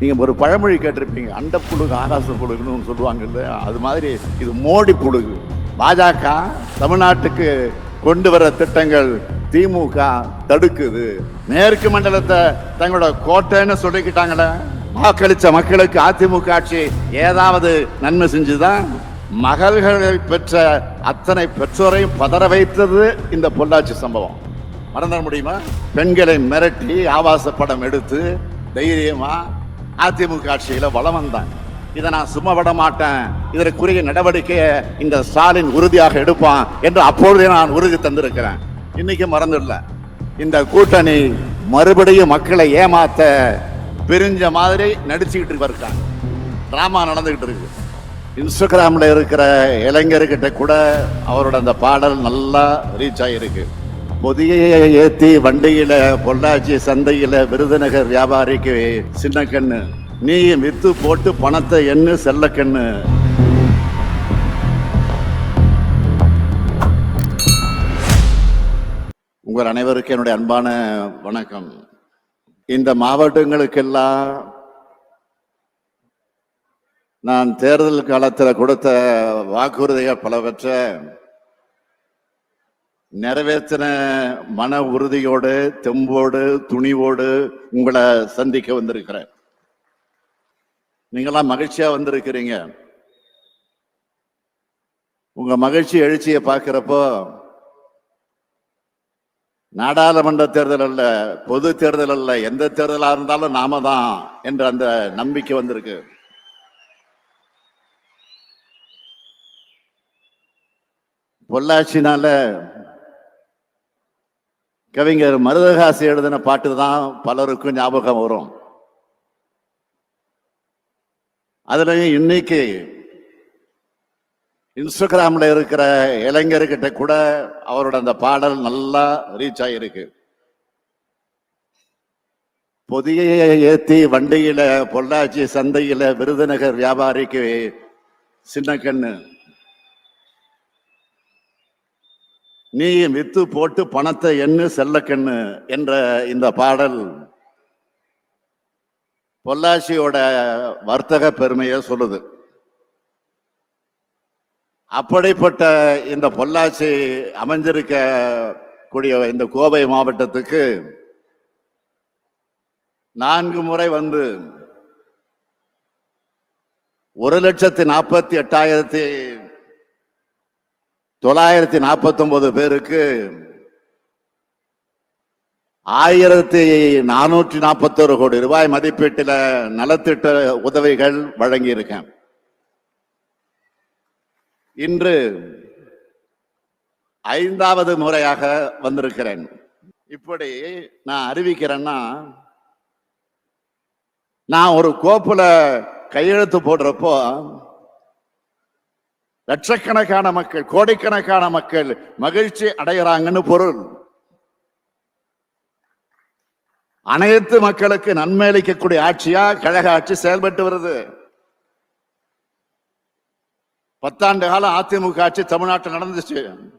நீங்கள் ஒரு பழமொழி கேட்டிருப்பீங்க அண்ட புழுகு ஆகாச புழுகுன்னு சொல்லுவாங்கல்ல அது மாதிரி இது மோடி புழுகு. பாஜக தமிழ்நாட்டுக்கு கொண்டு வர திட்டங்கள் திமுக தடுக்குது. மேற்கு மண்டலத்தை தங்களோட கோட்டைன்னு சொல்லிக்கிட்டாங்களே வாக்களிச்ச மக்களுக்கு அதிமுக ஆட்சி ஏதாவது நன்மை செஞ்சுதான் மகள்களை பெற்ற அத்தனை பெற்றோரையும் பதற வைத்தது இந்த பொள்ளாச்சி சம்பவம். மறந்துட முடியுமா? பெண்களை மிரட்டி ஆபாச படம் எடுத்து தைரியமாக அதிமுக ஆட்சியில் வளம் வந்தாங்க இதை நான் சும்மா விட மாட்டேன். இதற்குரிய நடவடிக்கையை இந்த ஸ்டாலின் உறுதியாக எடுப்பான் என்று அப்பொழுதே நான் உறுதி தந்திருக்கிறேன். இன்னைக்கு மறந்துடல. இந்த கூட்டணி மறுபடியும் மக்களை ஏமாத்த பிரிஞ்ச மாதிரி நடிச்சுக்கிட்டு இருக்காங்க. டிராமா நடந்துக்கிட்டு இருக்கு. இன்ஸ்டாகிராமில் இருக்கிற இளைஞர்கிட்ட கூட அவரோட அந்த பாடல் நல்லா ரீச் ஆகிருக்கு பொதியை ஏத்தி வண்டியில பொள்ளாச்சி சந்தையில விருதுநகர் வியாபாரிக்கு சின்ன கண்ணு. நீ வித்து போட்டு பணத்தை எண்ணு செல்ல கண்ணு. உங்கள் அனைவருக்கும் என்னுடைய அன்பான வணக்கம். இந்த மாவட்டங்களுக்கெல்லாம் நான் தேர்தல் காலத்தில் கொடுத்த வாக்குறுதிகள் பலவற்றை நிறைவேற்றின மன உறுதியோடு தெம்போடு துணிவோடு உங்களை சந்திக்க வந்திருக்கிறேன். நீங்களாம் மகிழ்ச்சியா வந்திருக்கிறீங்க. உங்க மகிழ்ச்சி எழுச்சியை பார்க்கிறப்போ நாடாளுமன்ற தேர்தல் அல்ல பொது தேர்தல் அல்ல எந்த தேர்தலா இருந்தாலும் நாம தான் என்ற அந்த நம்பிக்கை வந்திருக்கு. பொள்ளாச்சினால கவிஞர் மருதகாசி எழுதின பாட்டு தான் பலருக்கும் ஞாபகம் வரும். அதுலயும் இன்னைக்கு இன்ஸ்டாகிராம்ல இருக்கிற இளைஞர்கிட்ட கூட அவரோட அந்த பாடல் நல்லா ரீச் ஆகிருக்கு பொதியை ஏத்தி வண்டியில பொள்ளாச்சி சந்தையில விருதுநகர் வியாபாரிக்கு சின்ன கண்ணு. நீ வித்து போட்டு பணத்தை எண்ணு செல்லக்கண்ணு என்ற இந்த பாடல் பொள்ளாச்சியோட வர்த்தக பெருமையை சொல்லுது. அப்படிப்பட்ட இந்த பொள்ளாச்சி அமைஞ்சிருக்க கூடிய இந்த கோவை மாவட்டத்துக்கு நான்கு முறை வந்து ஒரு லட்சத்தி நாற்பத்தி எட்டாயிரத்தி தொள்ளாயிரத்தி நாற்பத்தொன்பது பேருக்கு ஆயிரத்தி நானூற்றி நாற்பத்தோரு கோடி ரூபாய் மதிப்பீட்டில் நலத்திட்ட உதவிகள் வழங்கியிருக்கேன். இன்று ஐந்தாவது முறையாக வந்திருக்கிறேன். இப்படி நான் அறிவிக்கிறேன்னா நான் ஒரு கோப்புல கையெழுத்து போடுறப்போ லட்சக்கணக்கான மக்கள் கோடிக்கணக்கான மக்கள் மகிழ்ச்சி அடைகிறாங்கன்னு பொருள். அனைத்து மக்களுக்கு நன்மை அளிக்கக்கூடிய ஆட்சியா? கழக ஆட்சி செயல்பட்டு வருது. பத்தாண்டு காலம் அதிமுக ஆட்சி தமிழ்நாட்டில் நடந்துச்சு.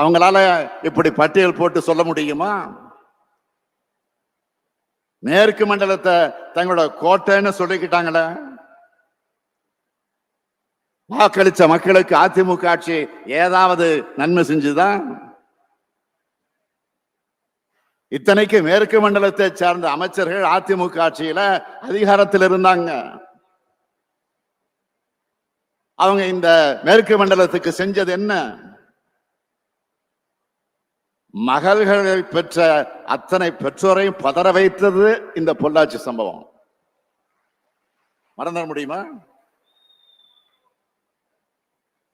அவங்களால இப்படி பட்டியல் போட்டு சொல்ல முடியுமா? மேற்கு மண்டலத்தை தங்களோட கோட்டைன்னு சொல்லிக்கிட்டாங்களே. வாக்களிச்ச மக்களுக்கு அதிமுக ஆட்சி ஏதாவது நன்மை செஞ்சுதான் இத்தனைக்கு மேற்கு மண்டலத்தை சார்ந்த அமைச்சர்கள் அதிமுக ஆட்சியில அதிகாரத்தில் இருந்தாங்க. அவங்க இந்த மேற்கு மண்டலத்துக்கு செஞ்சது என்ன? மகள்களை பெற்ற அத்தனை பெற்றோரையும் பதற வைத்தது இந்த பொள்ளாச்சி சம்பவம். மறந்துட முடியுமா?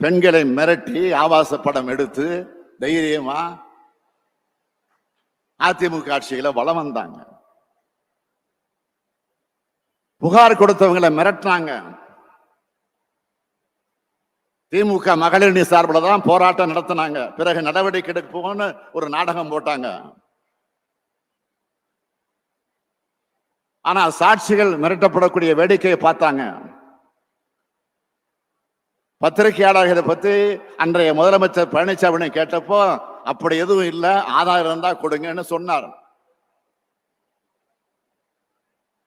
பெண்களை மிரட்டி ஆபாச படம் எடுத்து தைரியமா அதிமுக ஆட்சியில வளம் வந்தாங்க. புகார் கொடுத்தவங்களை மிரட்டினாங்க. திமுக மகளிரணி சார்பில் தான் போராட்டம் நடத்தினாங்க. பிறகு நடவடிக்கை எடுப்போம்னு ஒரு நாடகம் போட்டாங்க. ஆனா சாட்சிகள் மிரட்டப்படக்கூடிய வேடிக்கையை பார்த்தாங்க. பத்திரிகையாளர் இதை பத்தி அன்றைய முதலமைச்சர் பழனிசாமி கேட்டப்போ அப்படி எதுவும் இல்லை ஆதாரம் இருந்தா கொடுங்கன்னு சொன்னார்.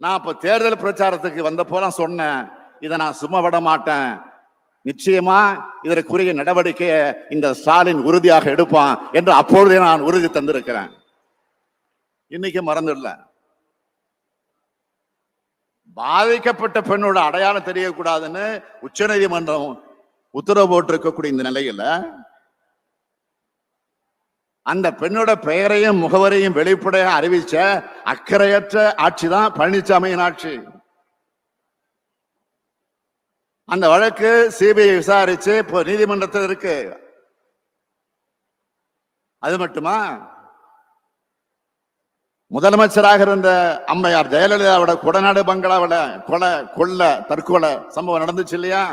நான் அப்போ தேர்தல் பிரச்சாரத்துக்கு வந்தப்போலாம் சொன்னேன். இதை நான் சும்மா விட மாட்டேன். நிச்சயமா இதற்குரிய நடவடிக்கையை இந்த ஸ்டாலின் உறுதியாக எடுப்பான் என்று அப்பொழுதே நான் உறுதி தந்திருக்கிறேன். இன்னைக்கு மறந்துடல. பாதிக்கப்பட்ட பெண்ணோட அடையாளம் தெரியக்கூடாதுன்னு உச்சநீதிமன்றம் உத்தரவு போட்டிருக்கக்கூடிய இந்த நிலையில அந்த பெண்ணோட பெயரையும் முகவரையும் வெளிப்படைய அறிவிச்ச அக்கறையற்ற ஆட்சி தான் பழனிசாமியின் ஆட்சி. அந்த வழக்கு சிபிஐ விசாரிச்சு இப்போ நீதிமன்றத்தில் இருக்கு. அது மட்டுமா? முதலமைச்சராக இருந்த அம்மையார் ஜெயலலிதாவோட கொடநாடு பங்களாவோட கொலை கொள்ள தற்கொலை சம்பவம் நடந்துச்சு இல்லையா?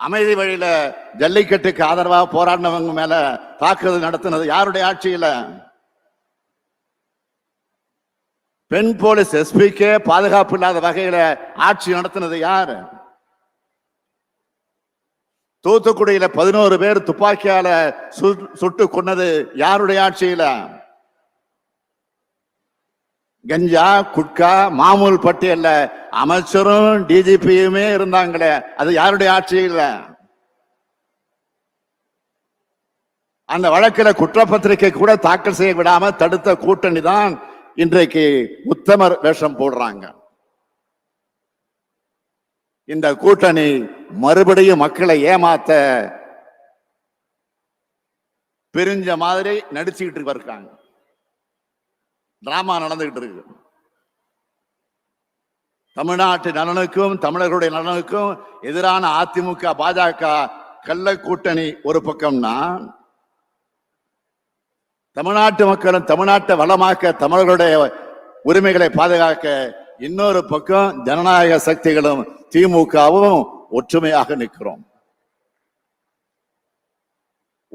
அமைதி வழியில ஜல்லிக்கட்டுக்கு ஆதரவாக போராடினவங்க மேல தாக்குதல் நடத்தினது யாருடைய ஆட்சியில? பெண் போலீஸ் எஸ்பிக்கே பாதுகாப்பு இல்லாத வகையில ஆட்சி நடத்தினது யார்? தூத்துக்குடியில பதினோரு பேர் துப்பாக்கியால சுட்டு கொன்னது யாருடைய ஆட்சியில? கஞ்சா குட்கா மாமூல் பட்டியல்ல அமைச்சரும் டிஜிபியுமே இருந்தாங்களே அது யாருடைய ஆட்சியில்? அந்த வழக்கில் குற்றப்பத்திரிகை கூட தாக்கல் செய்ய விடாம தடுத்த கூட்டணி தான் இன்றைக்கு உத்தமர் வேஷம் போடுறாங்க. இந்த கூட்டணி மறுபடியும் மக்களை ஏமாத்த பிரிஞ்ச மாதிரி நடிச்சுக்கிட்டு இருக்காங்க. டிராமா நடந்துகிட்டு இருக்கு தமிழ்நாட்டு நலனுக்கும் தமிழர்களுடைய நலனுக்கும் எதிரான அதிமுக பாஜக கள்ள கூட்டணி ஒரு பக்கம்னா தமிழ்நாட்டு மக்களும் தமிழ்நாட்டை வளமாக்க தமிழர்களுடைய உரிமைகளை பாதுகாக்க இன்னொரு பக்கம் ஜனநாயக சக்திகளும் திமுகவும் ஒற்றுமையாக நிற்கிறோம்.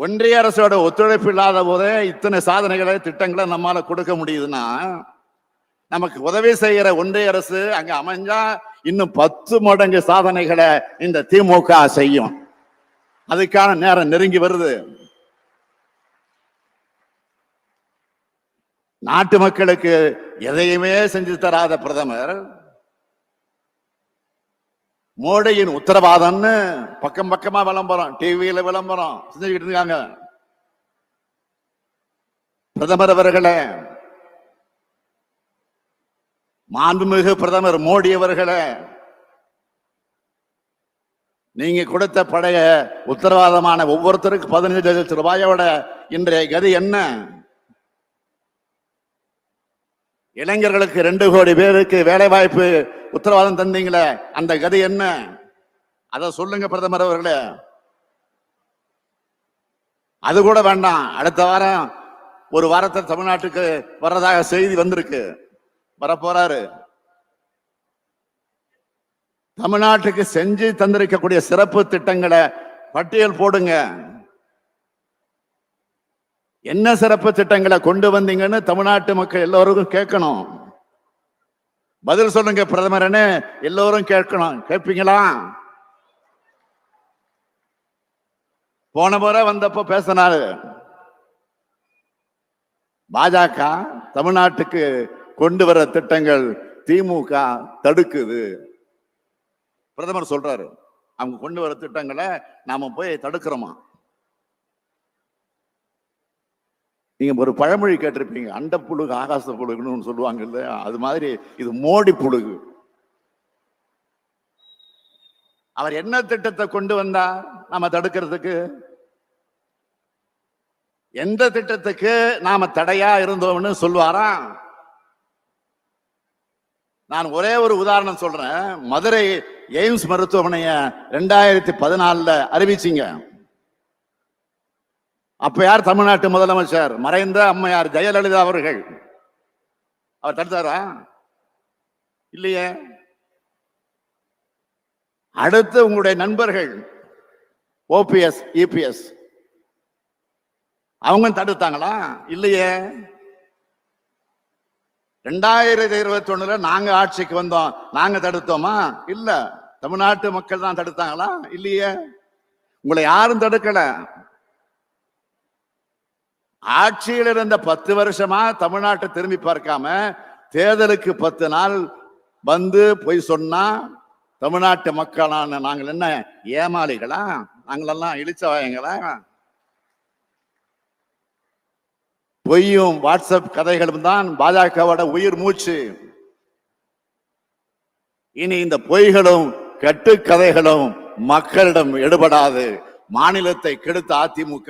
ஒன்றிய அரசோட ஒத்துழைப்பு இல்லாத போதே இத்தனை சாதனைகளை திட்டங்களை நம்மால கொடுக்க முடியுதுன்னா நமக்கு உதவி செய்கிற ஒன்றிய அரசு அங்க அமைஞ்சா இன்னும் பத்து மடங்கு சாதனைகளை இந்த திமுக செய்யும். அதுக்கான நேரம் நெருங்கி வருது. நாட்டு மக்களுக்கு எதையுமே செஞ்சு தராத பிரதமர் மோடியின் உத்தரவாதம்னு பக்கம் பக்கமா விளம்பரம் டிவியில விளம்பரம் செஞ்சுக்கிட்டு இருக்காங்க. பிரதமர் அவர்களே மாண்புமிகு பிரதமர் மோடி அவர்களே நீங்க கொடுத்த பழைய உத்தரவாதமான ஒவ்வொருத்தருக்கு பதினஞ்சு லட்சம் ரூபாயோட இன்றைய கதி என்ன? இளைஞர்களுக்கு ரெண்டு கோடி பேருக்கு வேலை வாய்ப்பு உத்தரவாதம் தந்தீங்களே அந்த கதை என்ன? அதை சொல்லுங்க பிரதமர் அவர்களே. அது கூட வேண்டாம். அடுத்த வாரம் ஒரு வாரத்தில் தமிழ்நாட்டுக்கு வர்றதாக செய்தி வந்திருக்கு. வரப்போறாரு. தமிழ்நாட்டுக்கு செஞ்சு தந்திருக்கக்கூடிய சிறப்பு திட்டங்களை பட்டியல் போடுங்க. என்ன சிறப்பு திட்டங்களை கொண்டு வந்தீங்கன்னு தமிழ்நாட்டு மக்கள் எல்லோருக்கும் கேட்கணும். பதில் சொல்லுங்க பிரதமரன்னு எல்லோரும் கேட்கணும். கேட்பீங்களா? போன முறை வந்தப்போ பேசினாரு. பாஜக தமிழ்நாட்டுக்கு கொண்டு வர திட்டங்கள் திமுக தடுக்குது. பிரதமர் சொல்றாரு அவங்க கொண்டு வர திட்டங்களை நாம போய் தடுக்கிறோமா? நீங்க ஒரு பழமொழி கேட்டிருப்பீங்க அண்ட புழுகு ஆகாச புழுகுன்னு சொல்லுவாங்க இல்லையா? அது மாதிரி இது மோடி புழுகு. அவர் என்ன திட்டத்தை கொண்டு வந்தா நாம தடுக்கிறதுக்கு? எந்த திட்டத்துக்கு நாம தடையா இருந்தோம்னு சொல்லுவாரா? நான் ஒரே ஒரு உதாரணம் சொல்றேன். மதுரை எய்ம்ஸ் மருத்துவமனைய ரெண்டாயிரத்தி பதினாலுல அறிவிச்சிங்க. அப்ப யார் தமிழ்நாட்டு முதலமைச்சர்? மறைந்த அம்மையார் ஜெயலலிதா அவர்கள். அவர் தடுத்தாரா? இல்லையே. அடுத்து உங்களுடைய நண்பர்கள் ஓபிஎஸ் இபிஎஸ் அவங்க தடுத்தாங்களா? இல்லையே. ரெண்டாயிரத்தி இருபத்தி ஒண்ணுல நாங்க ஆட்சிக்கு வந்தோம். நாங்க தடுத்தோமா? இல்ல. தமிழ்நாட்டு மக்கள் தான் தடுத்தாங்களா? இல்லையே. உங்களை யாரும் தடுக்கல. ஆட்சியில் இருந்த பத்து வருஷமா தமிழ்நாட்டை திரும்பி பார்க்காம தேர்தலுக்கு பத்து நாள் வந்து போய் சொன்னா தமிழ்நாட்டு மக்களான நாங்கள் என்ன ஏமாளிகளா? நாங்களெல்லாம் இழிச்சவாயங்களா பொய்யும் வாட்ஸ்அப் கதைகளும் தான் பாஜகவோட உயிர் மூச்சு. இனி இந்த பொய்களும் கட்டுக்கதைகளும் மக்களிடம் எடுபடாது. மாநிலத்தை கெடுத்த அதிமுக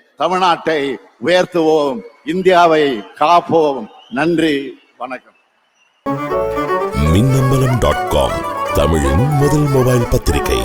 தமிழ்நாட்டை உயர்த்துவோம் இந்தியாவை காப்போம். நன்றி வணக்கம். மின்னம்பலம் டாட் காம் தமிழின் முதல் மொபைல் பத்திரிகை.